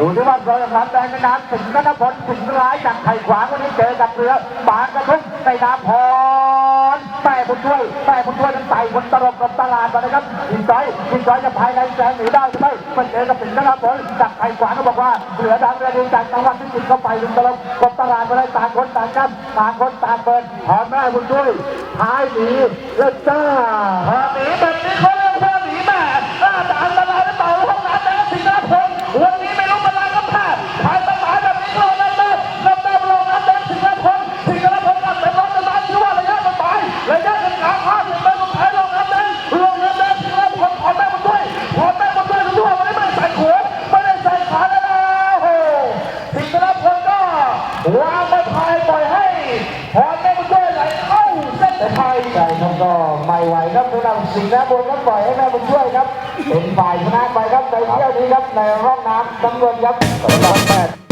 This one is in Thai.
ยครับแดงในน้ำถึงกนพลถึงร้ายจากไข่ขวางวันนี้เจอกับเรือบางกระทุ่มในน้ำพรแม่บุญช่วยแม่บุญช่วยนั้นไต่บนตลบกับตลาดมานะครับหินจ้อยหินจ้อยจะภายในแสงหนีได้หรือไม่มันเจอกับถึงกนพลจากไข่ขวางก็บอกว่าเสือดำเรือดีจากจังหวัดพิจิตเข้าไปบนตลบกับตลาดมาได้ต่างคนต่างกันต่างคนต่างเปิดหอมแม่บุญช่วยท้ายหนีแล้วจ้าพอหนีแบบนี้ วางไม้พายปล่อยให้ขอแม่มาด้วยไหลเข้าเส้นแต่ไทยใช่ครับก็ไม่ไหวครับผู้นำสิงห์นะบนก็ปล่อยให้แม่บุญช่วยครับเป็นฝ่ายชนะไปครับในเที่ยวนี้ครับในร่องน้ำตำรวจครับสำหรับแปด